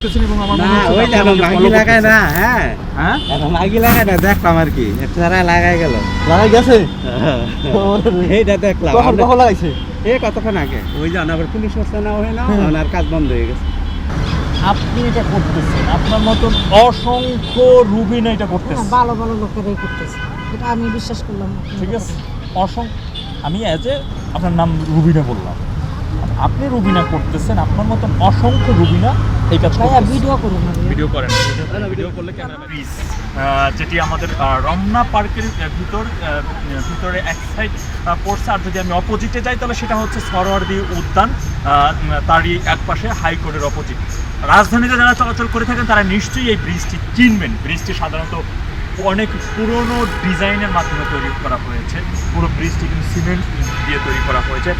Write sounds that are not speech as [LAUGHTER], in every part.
করতেছেন এবং আমার মনে না হচ্ছে ওই আপনি দেখো আমাকে মাগি লাগায় না হ্যাঁ? হ্যাঁ? মাগি লাগায় না দেখলাম আর কি। তারা লাগাই গেল। লাগাই গেছে? [LAUGHS] এইটা দেখলাম। কখন কখন লাগাইছে? এই কতক্ষণ আগে? ওই যে আবার পুলিশ হচ্ছে না হয় না ওনার কাজ বন্ধ হয়ে গেছে। আপনি এটা করতেছেন। আপনার মতন অসংখ্য রুবিনা এটা করতেছে। হ্যাঁ, ভালো ভালো লোকেরাই করতেছে। এটা আমি বিশ্বাস করলাম ঠিক আছে? অসংখ্য আমি অ্যাজ এ আপনার নাম রুবিনা বললাম। আপনি রুবিনা করতেছেন আপনার মতন অসংখ্য রুবিনা এই কাজ ভিডিও করুন ভিডিও করেন ভিডিও করলে ক্যামেরা যেটি আমাদের রমনা পার্কের ভিতর আহ, ভিতরে এক সাইড পড়ছে। আর যদি আমি অপোজিটে যাই তাহলে সেটা হচ্ছে সরোয়ারদি উদ্যান। আহ, তারই এক পাশে হাইকোর্টের অপোজিট রাজধানীতে যারা চলাচল করে থাকেন তারা নিশ্চয়ই এই ব্রিজটি চিনবেন। ব্রিজটি সাধারণত অনেক পুরনো ডিজাইনের মাধ্যমে তৈরি করা হয়েছে। পুরো ব্রিজটি কিন্তু সিমেন্ট দিয়ে তৈরি করা হয়েছে।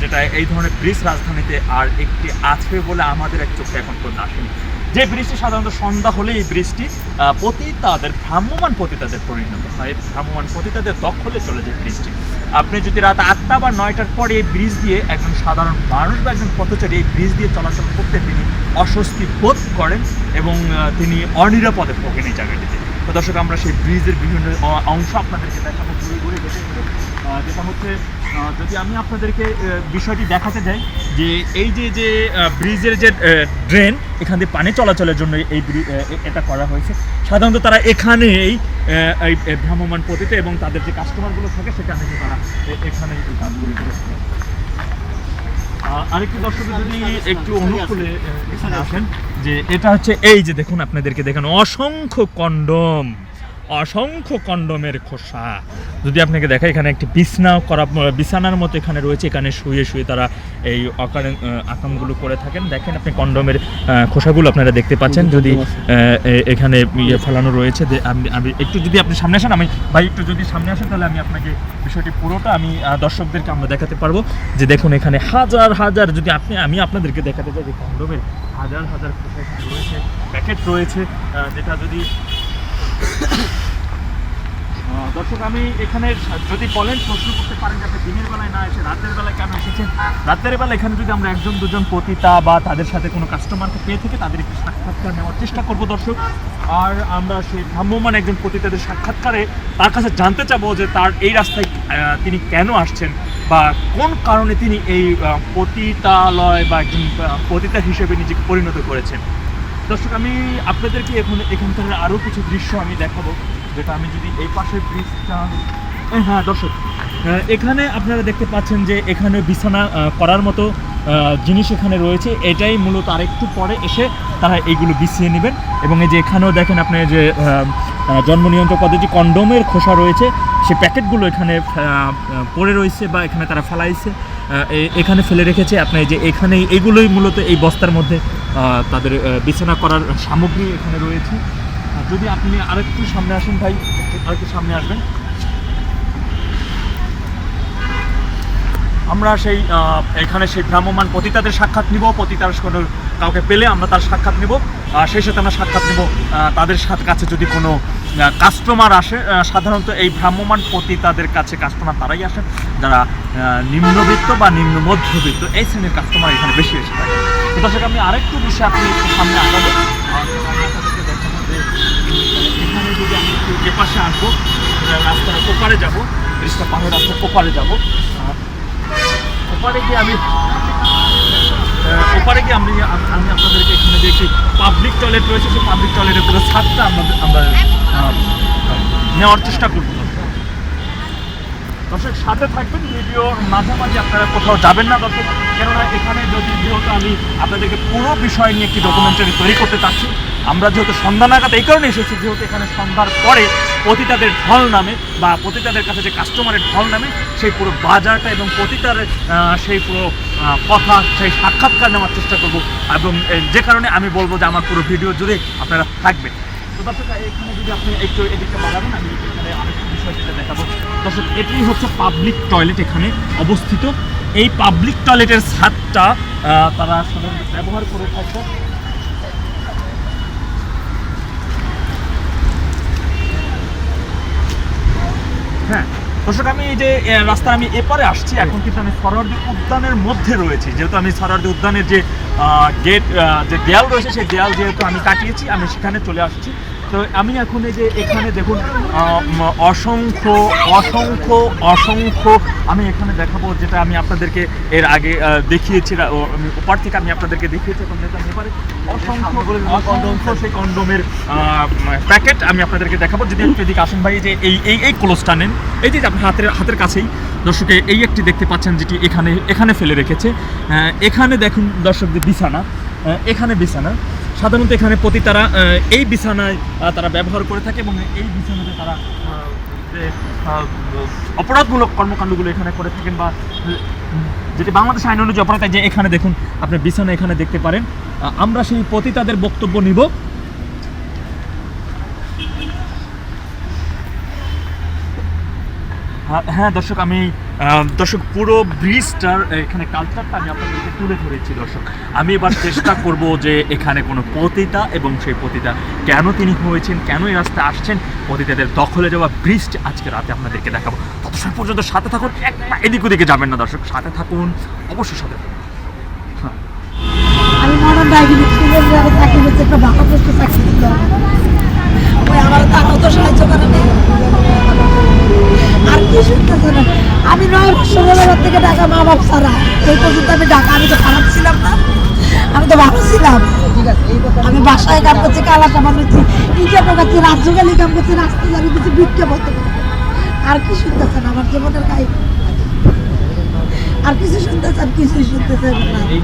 যেটা এই ধরনের ব্রিজ রাজধানীতে আর একটি আছে বলে আমাদের এক চোখে এখন পর্যন্ত আসেনি। যে ব্রিজটি সাধারণত সন্ধ্যা হলে এই আহ, পতিতাদের ভ্রাম্যমান পতিতাদের পরিণত হয়। ভ্রাম্যমান পতিতাদের দখলে চলে যায় ব্রিজটি। আপনি যদি রাত আটটা বা নয়টার পরে এই ব্রিজ দিয়ে একজন সাধারণ মানুষ বা একজন পথচারী এই ব্রিজ দিয়ে চলাচল করতে তিনি অস্বস্তি বোধ করেন এবং তিনি অনিরাপদে ভোগেন এই জায়গাটিতে। দর্শক আমরা সেই ব্রিজের বিভিন্ন অংশ আপনাদেরকে দেখাবো ঘুরে ঘুরে যেটা হচ্ছে যদি আমি আপনাদেরকে বিষয়টি দেখাতে যাই যে এই যে যে ব্রিজের যে ড্রেন এখান দিয়ে পানি চলাচলের জন্য এই এটা করা হয়েছে সাধারণত তারা এখানেই আহ, এই ভ্রাম্যমান পতিতে এবং তাদের যে কাস্টমারগুলো থাকে সেখানে তারা এখানে এই কাজগুলো করে থাকে। আরেকটি দর্শক যদি একটু অনুকূলে আসেন, যে এটা হচ্ছে এই যে দেখুন, আপনাদেরকে দেখানো অসংখ্য কন্ডম। অসংখ্য কন্ডমের খোসা। যদি আপনাকে দেখা এখানে একটি বিছনা করা বিছানার মতো এখানে রয়েছে। এখানে শুয়ে শুয়ে তারা এই অকারে আকামগুলো করে থাকেন। দেখেন আপনি কন্ডমের খোসাগুলো আপনারা দেখতে পাচ্ছেন। যদি এখানে ইয়ে ফেলানো রয়েছে যে আমি একটু যদি আপনি সামনে আসেন আমি ভাই একটু যদি সামনে আসেন তাহলে আমি আপনাকে বিষয়টি পুরোটা আমি দর্শকদেরকে আমরা দেখাতে পারব। যে দেখুন এখানে হাজার হাজার যদি আপনি আমি আপনাদেরকে দেখাতে চাই যে কন্ডোমের হাজার হাজার খোসা রয়েছে প্যাকেট রয়েছে যেটা যদি দর্শক, আমি এখানে যদি বলেন প্রশ্ন করতে পারেন যে আপনি দিনের বেলায় না এসে, রাতের বেলায় কেন এসেছেন? রাতের বেলা এখানে যদি আমরা একজন, দুজন পতিতা বা তাদের সাথে কোনো কাস্টমারকে পেয়ে থেকে তাদের একটু সাক্ষাৎকার নেওয়ার চেষ্টা করব দর্শক। আর আমরা সেই ভ্রাম্যমান একজন পতিতাদের সাক্ষাৎকারে তার কাছে জানতে চাবো যে তার এই রাস্তায় তিনি কেন আসছেন বা কোন কারণে তিনি এই পতিতালয় বা একজন পতিতা হিসেবে নিজেকে পরিণত করেছেন। দর্শক, আমি আপনাদেরকে এখন এখানকার আরও কিছু দৃশ্য আমি দেখাবো। যেটা আমি যদি এই পাশের ব্রিজটা হ্যাঁ দর্শক এখানে আপনারা দেখতে পাচ্ছেন যে এখানে বিছানা করার মতো জিনিস এখানে রয়েছে। এটাই মূলত আরেকটু পরে এসে তারা এইগুলো বিছিয়ে নেবেন। এবং এই যে এখানেও দেখেন আপনি যে জন্ম নিয়ন্ত্রক পদ্ধতি, কন্ডোমের খোসা রয়েছে। সে প্যাকেটগুলো এখানে পড়ে রয়েছে বা এখানে তারা ফেলাইছে। এখানে ফেলে রেখেছে। আপনি যে এখানে এগুলোই মূলত এই বস্তার মধ্যে তাদের বিছানা করার সামগ্রী এখানে রয়েছে। যদি আপনি আরেকটু সামনে আসেন ভাই, আরেকটু সামনে আসবেন। আমরা সেই এখানে সেই ভ্রাম্যমান পতিতাদের সাক্ষাৎ নিব, পতিতার কোনো কাউকে পেলে আমরা তার সাক্ষাৎ নিব, আর সেই সাথে আমরা সাক্ষাৎ নিব তাদের সাথে কাছে যদি কোনো কাস্টমার আসে সাধারণত এই ভ্রাম্যমান পতিতাদের কাছে কাস্টমার তারাই আসেন যারা নিম্নবিত্ত বা নিম্ন মধ্যবিত্ত, এই শ্রেণির কাস্টমার এখানে বেশি এসে থাকে। দর্শক আমি আরেকটু বিষয় আপনি সামনে আগাবো আর আমি আপনাদেরকে দেখাবো যে, আহ, এখানে একটু এপাশে আসব রাস্তার ওপারে যাব, ব্রিজটা পাহাড় রাস্তার ওপারে যাব। ওপারে গিয়ে আমি ওপারে গিয়ে আমি আমি আপনাদেরকে এখানে যে একটি পাবলিক টয়লেট রয়েছে, সেই পাবলিক টয়লেটের পুরো ছাদটা আমাদের আমরা নেওয়ার চেষ্টা করব। দর্শক, সাথে থাকবেন, ভিডিওর মাঝামাঝি আপনারা কোথাও যাবেন না দর্শক। কেননা এখানে যদি যেহেতু আমি আপনাদেরকে পুরো বিষয় নিয়ে একটি ডকুমেন্টারি তৈরি করতে চাচ্ছি আমরা যেহেতু সন্ধ্যা নাগাদ এই কারণে এসেছি, যেহেতু এখানে সন্ধ্যার পরে পতিতাদের ঢল নামে বা পতিতাদের কাছে যে কাস্টমারের ঢল নামে সেই পুরো বাজারটা এবং পতিতার সেই পুরো কথা, সেই সাক্ষাৎকার নেওয়ার চেষ্টা করব এবং যে কারণে আমি বলব যে আমার পুরো ভিডিও জুড়ে আপনারা থাকবেন। তো দর্শক, এখানে যদি আপনি একটু এদিকটা বাড়াবেন, আমি এখানে আরেকটু বিষয় দেখাবো। দর্শক, এটি হচ্ছে পাবলিক টয়লেট এখানে অবস্থিত। এই পাবলিক টয়লেটের ছাদটা তারা সাধারণত ব্যবহার করে থাকে হ্যাঁ। দর্শক, আমি এই যে রাস্তা আমি এপারে আসছি, এখন কিন্তু আমি সরোয়ার্দী উদ্যানের মধ্যে রয়েছি। যেহেতু আমি সরোয়ার্দী উদ্যানের যে গেট যে দেয়াল রয়েছে, সেই দেয়াল যেহেতু আমি কাটিয়েছি, আমি সেখানে চলে আসছি। তো আমি এখন এই যে এখানে দেখুন অসংখ্য অসংখ্য অসংখ্য আমি এখানে দেখাবো যেটা আমি আপনাদেরকে এর আগে দেখিয়েছি ওপার থেকে আমি আপনাদেরকে দেখিয়েছি এখন যেহেতু আমি অসংখ্য অসংখ্য সেই কন্ডোমের প্যাকেট আমি আপনাদেরকে দেখাবো। যদি একটু এদিকে আসেন ভাই যে এই এই এই ক্লোজটা নেন। এই যে আপনার হাতের হাতের কাছেই দর্শকে এই একটি দেখতে পাচ্ছেন যেটি এখানে এখানে ফেলে রেখেছে। এখানে দেখুন দর্শকদের বিছানা। এখানে বিছানা। সাধারণত এখানে প্রতি তারা এই বিছানায় তারা ব্যবহার করে থাকে এবং এই বিছানাতে তারা অপরাধমূলক কর্মকাণ্ডগুলো এখানে করে থাকেন বা, যেটি বাংলাদেশ আইন অনুযায়ী অপরাধ যে এখানে দেখুন, আপনি বিছানা এখানে দেখতে পারেন। আমরা সেই পতিতাদের বক্তব্য নিব। হ্যাঁ- হ্যাঁ দর্শক, আমি দর্শক, পুরো ব্রিজটার এখানে কালচারটা আমি আপনাদেরকে তুলে ধরেছি, দর্শক। আমি এবার চেষ্টা করব যে এখানে কোনো পতিতা এবং সেই পতিতা কেন তিনি হয়েছেন, কেন এই রাস্তায় আসছেন, পতিতাদের দখলে যাওয়া ব্রিজটা আজকে রাতে আপনাদেরকে দেখাবো। তত সময় পর্যন্ত সাথে থাকুন এক এদিক ওদিকে যাবেন না, দর্শক। সাথে থাকুন, অবশ্যই সাথে থাকুন। আমি একটা আমার তারাও তো সাহায্য করে না আর কি শুনতেছে না? আমি নয় বছর থেকে ঢাকা মা বাপ ছাড়া। এই পর্যন্ত আমি ঢাকা, আমি তো খারাপ ছিলাম না। আমি তো ভালো ছিলাম। আমি বাসায় কাম করছি কালাটা বানাচ্ছি ইটা পোকাচ্ছি রাজ্য গেলে কাম করছি রাস্তায় যাবি কিছু বলতে আর কি শুনতেছেন আমার জীবনের কাহিনী। আর কিছু শুনতেছেন কিছুই শুনতেছেন না। এই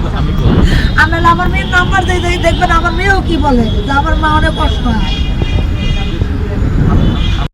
আমি আমার মেয়ের নাম্বার দিয়ে দেখবেন আমার মেয়েও কি বলে? যে আমার মা অনেক কষ্ট হয়।